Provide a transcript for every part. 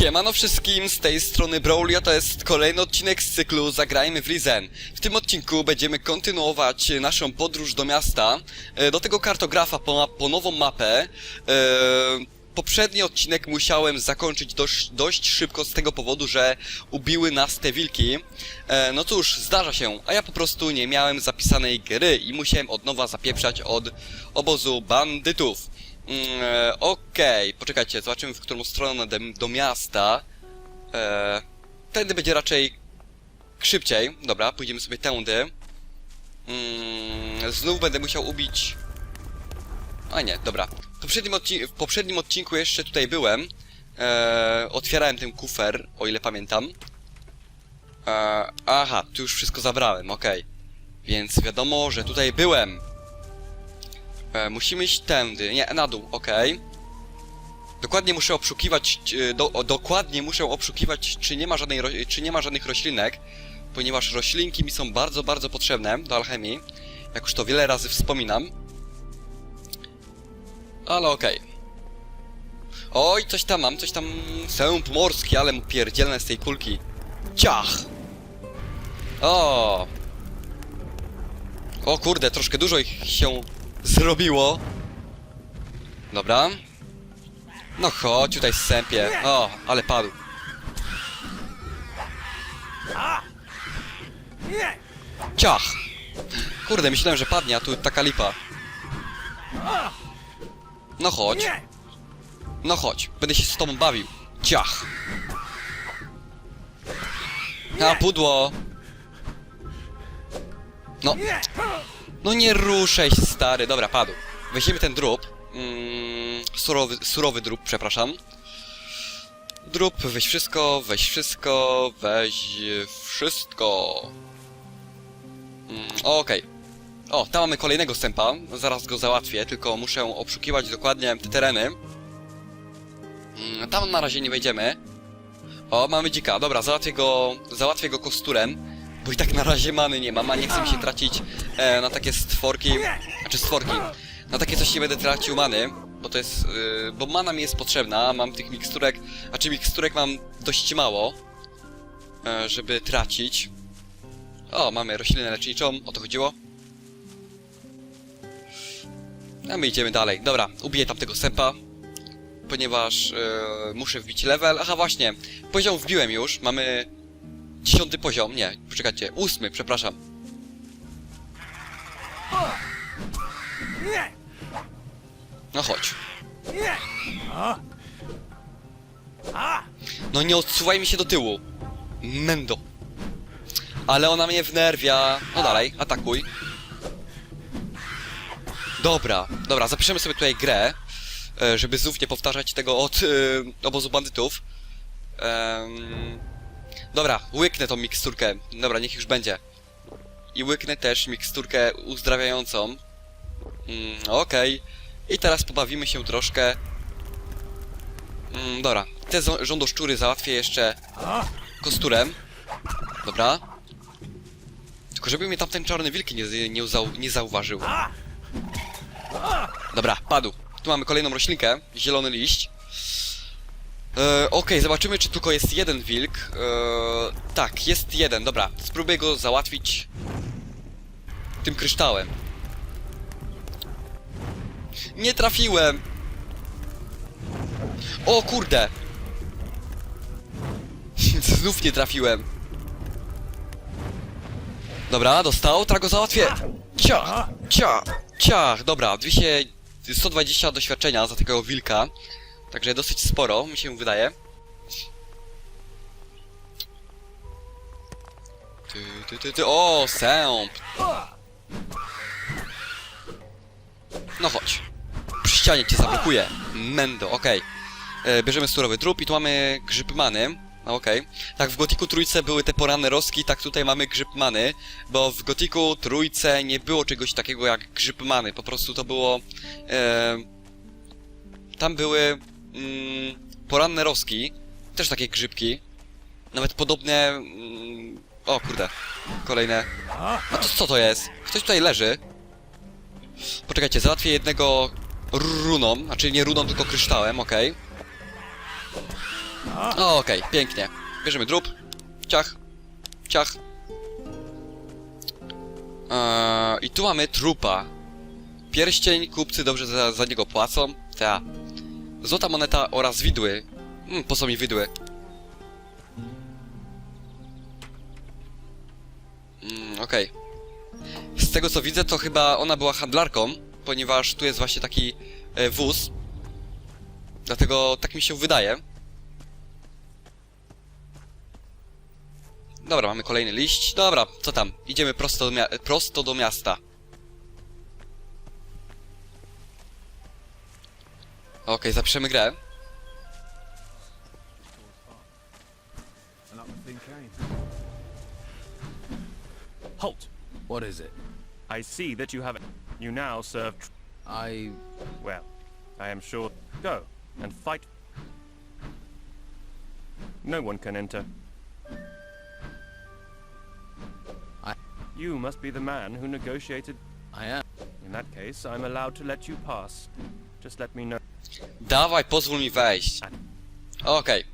Siemano wszystkim, z tej strony Brawly, a to jest kolejny odcinek z cyklu Zagrajmy w Risen. W tym odcinku będziemy kontynuować naszą podróż do miasta, e, do tego kartografa po, po nową mapę. E, Poprzedni odcinek musiałem zakończyć dość, dość szybko z tego powodu, że ubiły nas te wilki. E, no cóż, zdarza się, a ja po prostu nie miałem zapisanej gry i musiałem od nowa zapieprzać od obozu bandytów. Mm, e, Okej, poczekajcie, zobaczymy w którą stronę do, do miasta. E, tędy będzie raczej szybciej. Dobra, pójdziemy sobie tędy. Mm, znów będę musiał ubić... A nie, dobra. W poprzednim, w poprzednim odcinku jeszcze tutaj byłem. E, otwierałem ten kufer, o ile pamiętam. E, aha, tu już wszystko zabrałem, okej. Więc wiadomo, że tutaj byłem. E, musimy iść tędy, nie, na dół, okej. Dokładnie muszę obszukiwać, e, do, o, dokładnie muszę obszukiwać, czy nie ma żadnej, czy nie ma żadnych roślinek, ponieważ roślinki mi są bardzo, bardzo potrzebne do alchemii, jak już to wiele razy wspominam. Ale okej. Oj, coś tam mam, coś tam... Sęp morski, ale mu pierdzielne z tej kulki. Ciach! O! O kurde, troszkę dużo ich się zrobiło. Dobra. No chodź tutaj sępie. O, ale padł. Ciach! Kurde, myślałem, że padnie, a tu taka lipa. No chodź. No chodź, będę się z tobą bawił. Ciach! A, pudło! No, no nie ruszaj stary. Dobra, padł. Weźmiemy ten drób. Mm, surowy, surowy drób, przepraszam. Drób, weź wszystko, weź wszystko, weź wszystko. Mm, Okej. O, tam mamy kolejnego sępa. Zaraz go załatwię, tylko muszę obszukiwać dokładnie te tereny. Mm, Tam na razie nie wejdziemy. O, mamy dzika. Dobra, załatwię go, załatwię go kosturem. Bo i tak na razie many nie mam, a nie chcę mi się tracić e, na takie stworki, znaczy stworki, na takie coś nie będę tracił many, bo to jest, e, bo mana mi jest potrzebna, mam tych miksturek, a czy miksturek mam dość mało, e, żeby tracić. O, mamy roślinę leczniczą, o to chodziło. A my idziemy dalej. Dobra, ubiję tamtego sępa, ponieważ e, muszę wbić level. Aha, właśnie, poziom wbiłem już, mamy Dziesiąty poziom, nie, poczekajcie, ósmy, przepraszam. No chodź. No nie odsuwaj mi się do tyłu. Mendo. Ale ona mnie wnerwia. No dalej, atakuj. Dobra, dobra, zapiszemy sobie tutaj grę, e, żeby znów nie powtarzać tego od e, obozu bandytów. Em, Dobra, łyknę tą miksturkę. Dobra, niech już będzie. I łyknę też miksturkę uzdrawiającą. Mm, Okej. I teraz pobawimy się troszkę. Mm, dobra, te zo- żądoszczury załatwię jeszcze kosturem. Dobra. Tylko żeby mnie tamten czarny wilki nie, nie, zau- nie zauważył. Dobra, padł. Tu mamy kolejną roślinkę, zielony liść. E, Okej, zobaczymy, czy tylko jest jeden wilk. E, tak, jest jeden, dobra. Spróbuję go załatwić tym kryształem. Nie trafiłem! O kurde! Znów nie trafiłem. Dobra, dostał, teraz go załatwię. Ciach, ciach, ciach. Dobra, 200, 120 doświadczenia za tego wilka. Także dosyć sporo, mi się wydaje. Ty, ty, ty, ty. O, sęp! No chodź. Przy ścianie cię zablokuję. Mendo, okej. E, Bierzemy surowy drób i tu mamy grzyb many. No, Okej. Tak, w Gotiku trójce były te poranne roski, tak tutaj mamy grzyb many, bo w Gotiku trójce nie było czegoś takiego jak grzyb many, po prostu to było... E, tam były mm, poranne roski, też takie grzybki, nawet podobne... Mm, o kurde, kolejne... No to co to jest? Ktoś tutaj leży. Poczekajcie, załatwię jednego runą, znaczy nie runą, tylko kryształem, okej. O, Okej, pięknie. Bierzemy drób. Ciach. Ciach. Eee, I tu mamy trupa. Pierścień, kupcy dobrze za, za niego płacą. Ta. Złota moneta oraz widły. Hmm, po co mi widły? Mm, okej. Z tego co widzę, to chyba ona była handlarką, ponieważ tu jest właśnie taki e, wóz. Dlatego tak mi się wydaje. Dobra, mamy kolejny liść. Dobra, co tam? Idziemy prosto do, prosto do miasta. Okej, zapiszemy grę. Halt! What is it? I see that you have. You now serve. Tr- I... well, I am sure. Go and fight. No one can enter. I- You must be the man who negotiated. I am. In that case, I'm allowed to let you pass. Just let me know. Dawaj, pozwól mi wejść. Okej.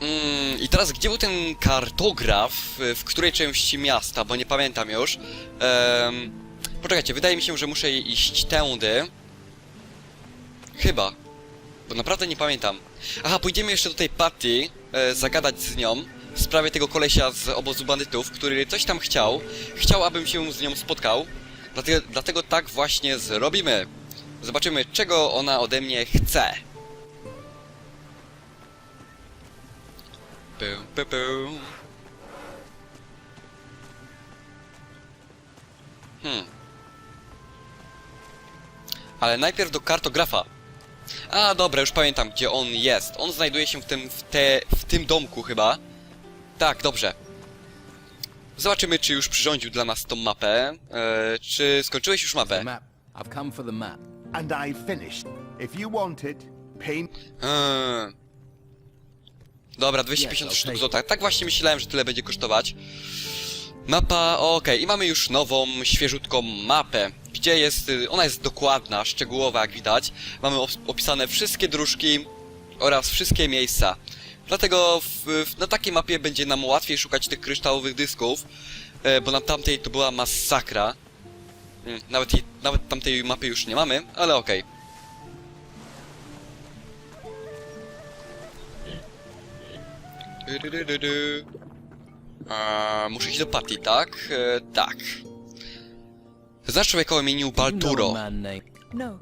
Mm, I teraz gdzie był ten kartograf? W której części miasta? Bo nie pamiętam już. Poczekajcie, wydaje mi się, że muszę iść tędy. Chyba. Bo naprawdę nie pamiętam. Aha, pójdziemy jeszcze do tej Patty, e, zagadać z nią w sprawie tego kolesia z obozu bandytów, który coś tam chciał. Chciał, abym się z nią spotkał. Dlatego, dlatego tak właśnie zrobimy. Zobaczymy, czego ona ode mnie chce. Pum, pum, pum. Hmm. Ale najpierw do kartografa. A, dobra, już pamiętam, gdzie on jest. On znajduje się w tym, w, te, w tym domku chyba. Tak, dobrze. Zobaczymy, czy już przyrządził dla nas tą mapę. E, czy skończyłeś już mapę? map. I've come for the map. And I've finished. If you want it, pay Eee. Dobra, 250 Yes, I'll sztuk złota. Tak właśnie myślałem, że tyle będzie kosztować. Mapa, okej, i mamy już nową, świeżutką mapę. Gdzie jest, y, ona jest dokładna, szczegółowa jak widać. Mamy op- opisane wszystkie dróżki oraz wszystkie miejsca. Dlatego w, w, na takiej mapie będzie nam łatwiej szukać tych kryształowych dysków, e, bo na tamtej to była masakra. Mm, Nawet, jej, nawet tamtej mapy już nie mamy, ale okej. Du-du-du-du-du. A, muszę iść do Patty, tak? E, tak. Znasz człowieka o imieniu Balturo. man named... No,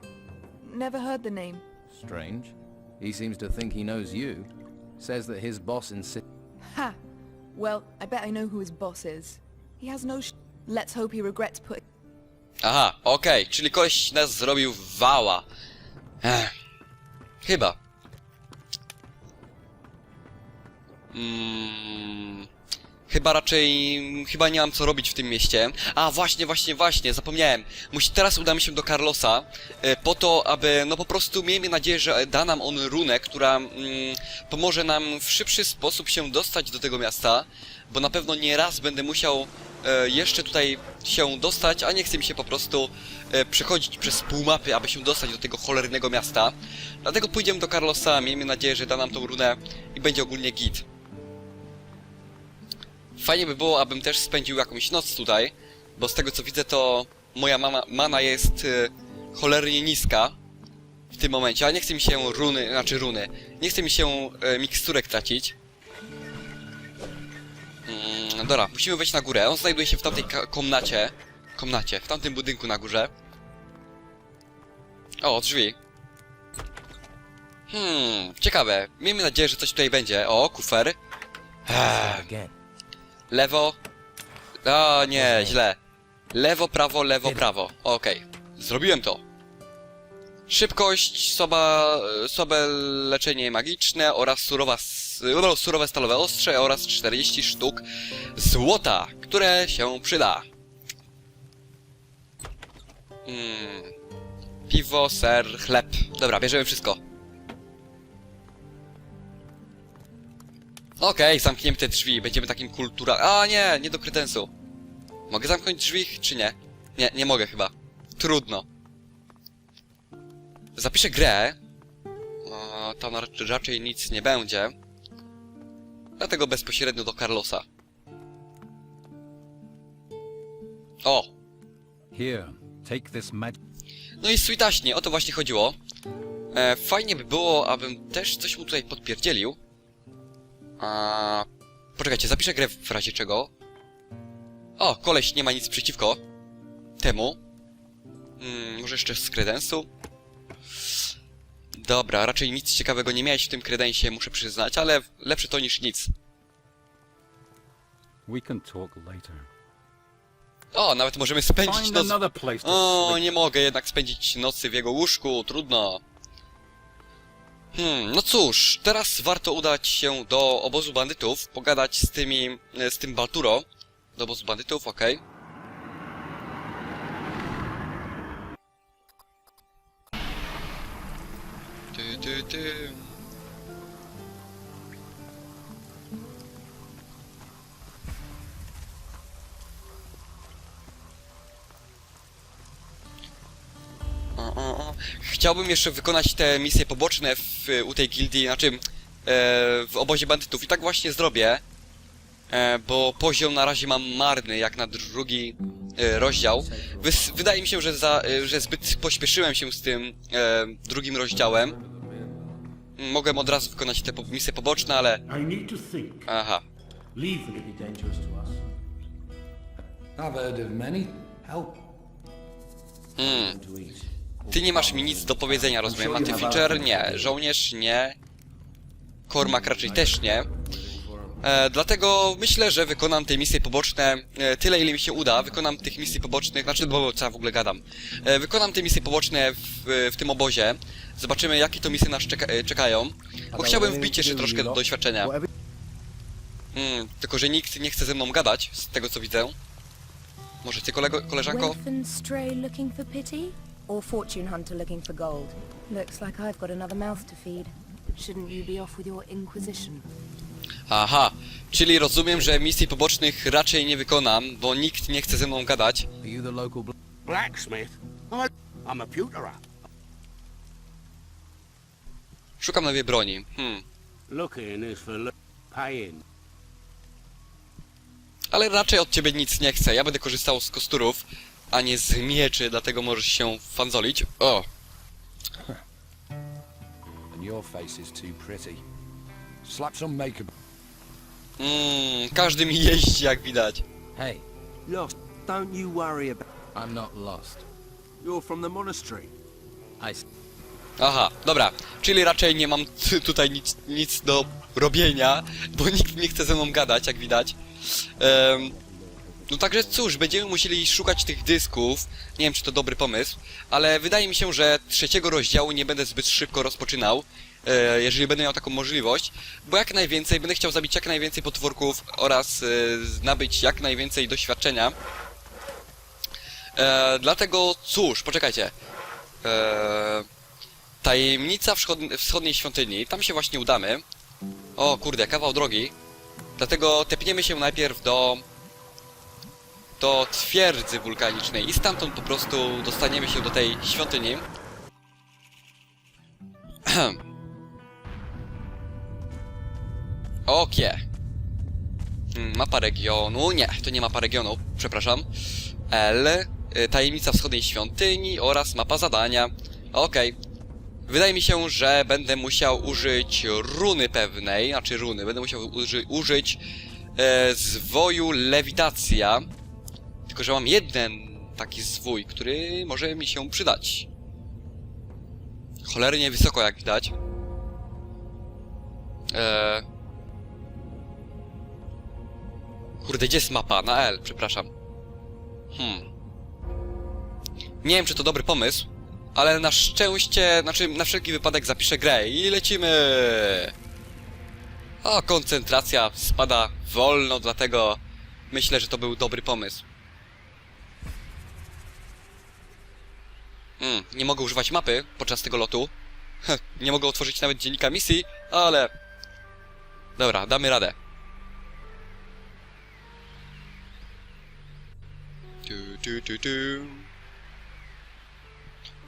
never heard the name. Strange. He seems to think he knows you. Says that his boss insists... Ha! Well, I bet I know who his boss is. He has no sh- Let's hope he regrets putting... Aha, okej, czyli koleś nas zrobił wała. Ech. Chyba. Mm, chyba raczej... Chyba nie mam co robić w tym mieście. A, właśnie, właśnie, właśnie, zapomniałem. Musi, teraz udamy się do Carlosa, e, po to, aby, no po prostu miejmy nadzieję, że da nam on runę, która mm, pomoże nam w szybszy sposób się dostać do tego miasta, bo na pewno nie raz będę musiał e, jeszcze tutaj się dostać, a nie chce mi się po prostu e, przechodzić przez pół mapy, aby się dostać do tego cholernego miasta. Dlatego pójdziemy do Carlosa, miejmy nadzieję, że da nam tą runę i będzie ogólnie git. Fajnie by było, abym też spędził jakąś noc tutaj, bo z tego co widzę to moja mama, mana jest y, cholernie niska w tym momencie, a nie chce mi się runy, znaczy runy, nie chce mi się y, miksturek tracić. Mm, dobra, musimy wejść na górę, on znajduje się w tamtej komnacie, komnacie, w tamtym budynku na górze. O, drzwi. Hmm, ciekawe, miejmy nadzieję, że coś tutaj będzie. O, kufer. Eee. Lewo. O nie, źle. Lewo, prawo, lewo, prawo. Okej. Zrobiłem to. Szybkość, soba, słabe leczenie magiczne oraz surowa, s- no, surowe stalowe ostrze oraz 40 sztuk złota, które się przyda. Mm. Piwo, ser, chleb. Dobra, bierzemy wszystko. Okej, zamkniemy te drzwi, będziemy takim kultura... A nie, nie do kredensu. Mogę zamknąć drzwi, czy nie? Nie, nie mogę chyba. Trudno. Zapiszę grę. O, tam rac- raczej nic nie będzie. Dlatego bezpośrednio do Carlosa. O! Here, take this mag. No i switaśnie, o to właśnie chodziło. E, fajnie by było, abym też coś mu tutaj podpierdzielił. A... Poczekajcie, zapiszę grę w razie czego. O, koleś nie ma nic przeciwko temu. Mm, może jeszcze z kredensu? Dobra, raczej nic ciekawego nie miałeś w tym kredensie, muszę przyznać, ale lepsze to niż nic. We can talk later. O, nawet możemy spędzić noc... O, nie mogę jednak spędzić nocy w jego łóżku, trudno. Hmm, no cóż, teraz warto udać się do obozu bandytów, pogadać z tymi, e, z tym Balturo. Do obozu bandytów, okej. Ty. Chciałbym jeszcze wykonać te misje poboczne w, u tej gildii, znaczy e, w obozie bandytów i tak właśnie zrobię, e, bo poziom na razie mam marny jak na drugi e, rozdział. Wys, wydaje mi się, że, za, e, że zbyt pośpieszyłem się z tym e, drugim rozdziałem. Mogłem od razu wykonać te po, misje poboczne, ale... Aha. Leave it. be dangerous to us. I've heard of many. Help. Mm. To eat. Ty nie masz mi nic do powiedzenia, rozumiem. Matty Fincher? Nie. Żołnierz? Nie. Cormac raczej też nie. E, dlatego myślę, że wykonam te misje poboczne e, tyle, ile mi się uda. Wykonam tych misji pobocznych, znaczy, bo co ja w ogóle gadam. E, wykonam te misje poboczne w, w tym obozie. Zobaczymy, jakie to misje nas czeka, e, czekają. Bo chciałbym wbić jeszcze troszkę do doświadczenia. Whatever Mm, tylko, że nikt nie chce ze mną gadać, z tego co widzę. Może ty, kolego, koleżanko? Or fortune hunter looking for gold? Looks like I've got another mouth to feed. Shouldn't you be off with your inquisition? Aha, czyli rozumiem, że misji pobocznych raczej nie wykonam, bo nikt nie chce ze mną gadać. Are you the local bl- Blacksmith? I'm a, I'm a pewterer. Szukam nowej broni. Hmm. Looking is for look, paying. Ale raczej od ciebie nic nie chcę. Ja będę korzystał z kosturów, a nie z mieczy, dlatego możesz się fanzolić. O, And your face is too pretty. Slap some makeup. mm, każdy mi jeździ, jak widać. Hey, Lost. Don't you worry about. I'm not lost. You're from the monastery. I. Aha, dobra. Czyli raczej nie mam tutaj nic, nic do robienia, bo nikt nie chce ze mną gadać, jak widać. Em, no także cóż, będziemy musieli szukać tych dysków. Nie wiem, czy to dobry pomysł, ale wydaje mi się, że trzeciego rozdziału nie będę zbyt szybko rozpoczynał, e, jeżeli będę miał taką możliwość, bo jak najwięcej, będę chciał zabić jak najwięcej potworków oraz e, nabyć jak najwięcej doświadczenia. E, dlatego cóż, poczekajcie. Tajemnica wschod- wschodniej świątyni. Tam się właśnie udamy. O kurde, kawał drogi. Dlatego tepniemy się najpierw do... do twierdzy wulkanicznej i stamtąd po prostu dostaniemy się do tej świątyni. Okie. Mm, Mapa regionu. Nie, to nie mapa regionu. Przepraszam. L. y, Tajemnica wschodniej świątyni oraz mapa zadania. Okej. Wydaje mi się, że będę musiał użyć runy pewnej, znaczy runy, będę musiał uży, użyć e, zwoju lewitacja. Tylko, że mam jeden taki zwój, który może mi się przydać. Cholernie wysoko, jak widać. E... Kurde, gdzie jest mapa? Na L, przepraszam. Hmm. Nie wiem, czy to dobry pomysł, ale na szczęście, znaczy na wszelki wypadek zapiszę grę i lecimy! O, koncentracja spada wolno, dlatego myślę, że to był dobry pomysł. Mm, nie mogę używać mapy podczas tego lotu. Nie mogę otworzyć nawet dziennika misji, ale... Dobra, damy radę. Tu.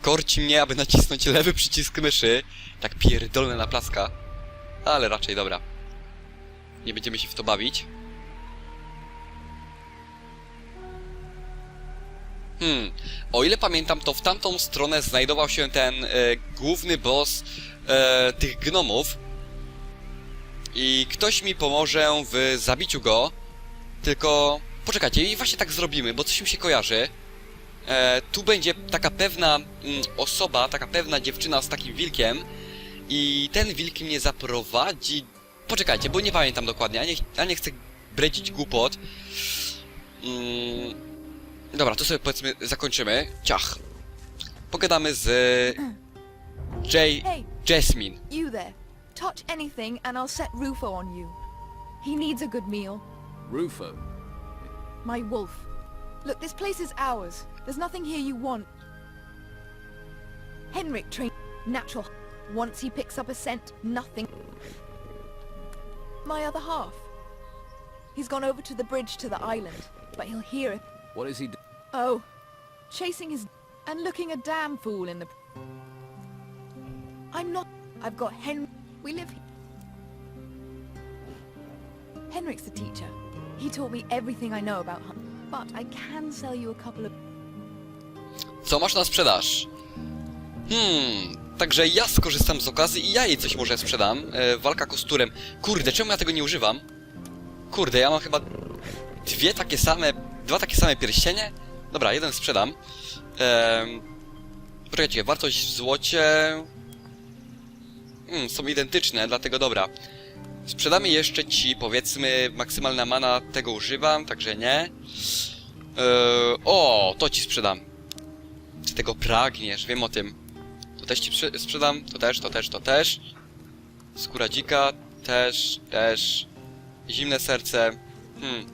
korci mnie, aby nacisnąć lewy przycisk myszy. Tak pierdolne na plaska. Ale raczej dobra. Nie będziemy się w to bawić. Hmm, o ile pamiętam, to w tamtą stronę znajdował się ten e, główny boss e, tych gnomów. I ktoś mi pomoże w zabiciu go. Tylko poczekajcie, i właśnie tak zrobimy, bo coś mi się kojarzy. E, tu będzie taka pewna mm, osoba, taka pewna dziewczyna z takim wilkiem. I ten wilk mnie zaprowadzi. Poczekajcie, bo nie pamiętam dokładnie, ja nie, ja nie chcę bredzić głupot. Mm, Dobra, to sobie powiedzmy zakończymy. Ciach. Pogadamy z Jay Jasmine. you there. Touch anything and I'll set Rufo on you. He needs a good meal. Rufo. My wolf. Look, this place is ours. There's nothing here you want. Henrik trained natural. Once he picks up a scent, nothing. My other half. He's gone over to the bridge to the island, but he'll hear it. What is he do? Oh, chasing his and looking a damn fool in the. I'm not. I've got Hen. We live. he- Henrik's the teacher. He taught me everything I know about hunt. But I can sell you a couple of. Co masz na sprzedaż? Hmm, także ja skorzystam z okazji i ja jej coś może sprzedam. E, walka kosturem. Kurde, czemu ja tego nie używam? Kurde, ja mam chyba dwie takie same, dwa takie same pierścienie? Dobra, jeden sprzedam. Ehm, poczekajcie, wartość w złocie... Hmm, są identyczne, dlatego dobra. Sprzedamy jeszcze ci, powiedzmy, maksymalna mana, tego używam, także nie. Eee, o, to ci sprzedam. Ty tego pragniesz, wiem o tym. To też ci sprze- sprzedam, to też, to też, to też. Skóra dzika, też, też. Zimne serce. Hmm.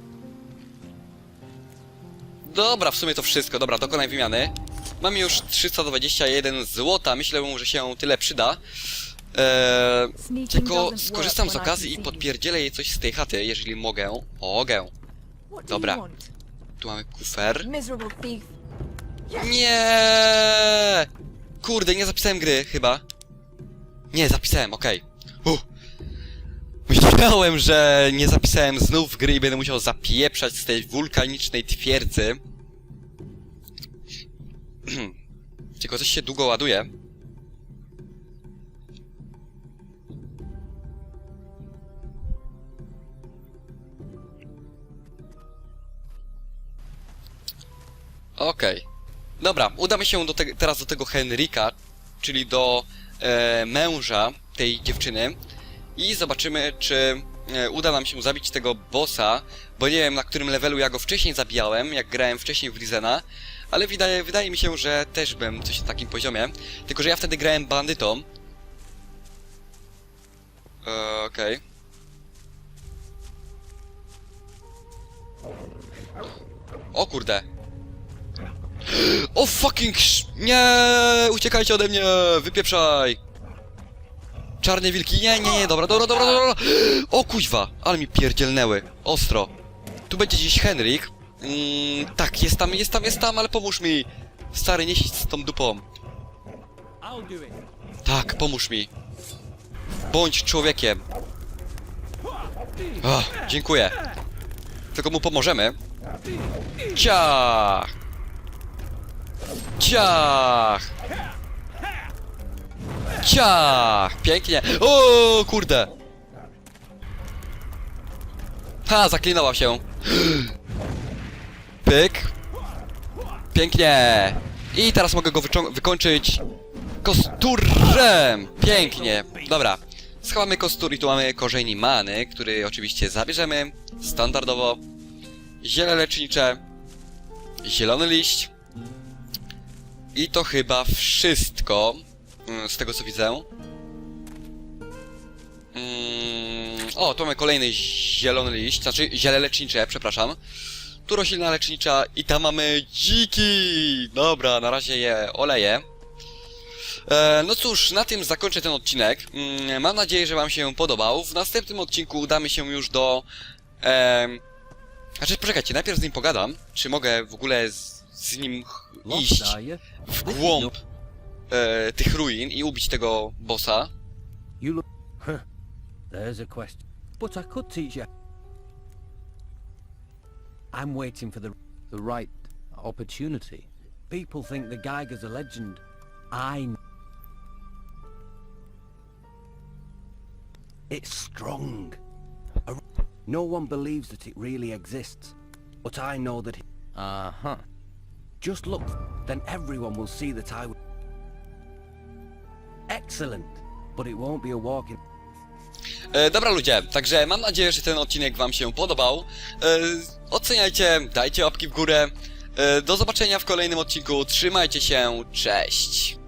Dobra, w sumie to wszystko. Dobra, dokonaj wymiany. Mam już 321 złota. Myślę, że się tyle przyda. Eee, tylko skorzystam z okazji i podpierdzielę jej coś z tej chaty, jeżeli mogę. Mogę. Dobra. Tu mamy kufer. Nie! Kurde, nie zapisałem gry, chyba. Nie, zapisałem, okej. Uff. Myślałem, że nie zapisałem znów gry i będę musiał zapieprzać z tej wulkanicznej twierdzy. Tylko coś się długo ładuje. Okej. Dobra, udamy się do te teraz do tego Henryka, czyli do e, męża tej dziewczyny i zobaczymy, czy e, uda nam się zabić tego bossa, bo nie wiem na którym levelu ja go wcześniej zabijałem, jak grałem wcześniej w Lizena, ale wydaje, wydaje mi się, że też byłem coś na takim poziomie, tylko że ja wtedy grałem bandytą. E, Okej. O kurde. O fucking sz... Nie! Uciekajcie ode mnie! Wypieprzaj! Czarne wilki, nie, nie, nie, dobra, dobra, dobra, dobra! O kuźwa, ale mi pierdzielnęły, ostro. Tu będzie gdzieś Henryk. Mm, tak, jest tam, jest tam, jest tam, ale pomóż mi! Stary, nie z tą dupą. Tak, pomóż mi. Bądź człowiekiem. O, dziękuję. Tylko mu pomożemy. Ciach! Ciach! Ciach! Pięknie! O kurde! Ha, zaklinała się. Pyk. Pięknie! I teraz mogę go wykończyć kosturem! Pięknie! Dobra. Schowamy kostur i tu mamy korzeni many, który oczywiście zabierzemy standardowo. Ziele lecznicze. Zielony liść. I to chyba wszystko, z tego co widzę. Mm, o, tu mamy kolejny zielony liść, znaczy ziele lecznicze, przepraszam. Tu roślina lecznicza i tam mamy dziki! Dobra, na razie je oleję. E, no cóż, na tym zakończę ten odcinek. Mm, mam nadzieję, że wam się podobał. W następnym odcinku udamy się już do... em, znaczy, poczekajcie, najpierw z nim pogadam. Czy mogę w ogóle z, z nim Lost, iść w głąb e, tych ruin i ubić tego bossa. You look... Huh. There's a question. But I could teach you. I'm waiting for the... The right opportunity. People think the Geiger's a legend. I... kn- It's strong. A- No one believes that it really exists. But I know that... It... Uh-huh. Just look, then everyone will see that I... w- Excellent. But it won't be a walking... E, dobra ludzie, także mam nadzieję, że ten odcinek wam się podobał. E, oceniajcie, dajcie łapki w górę. E, do zobaczenia w kolejnym odcinku, trzymajcie się, cześć!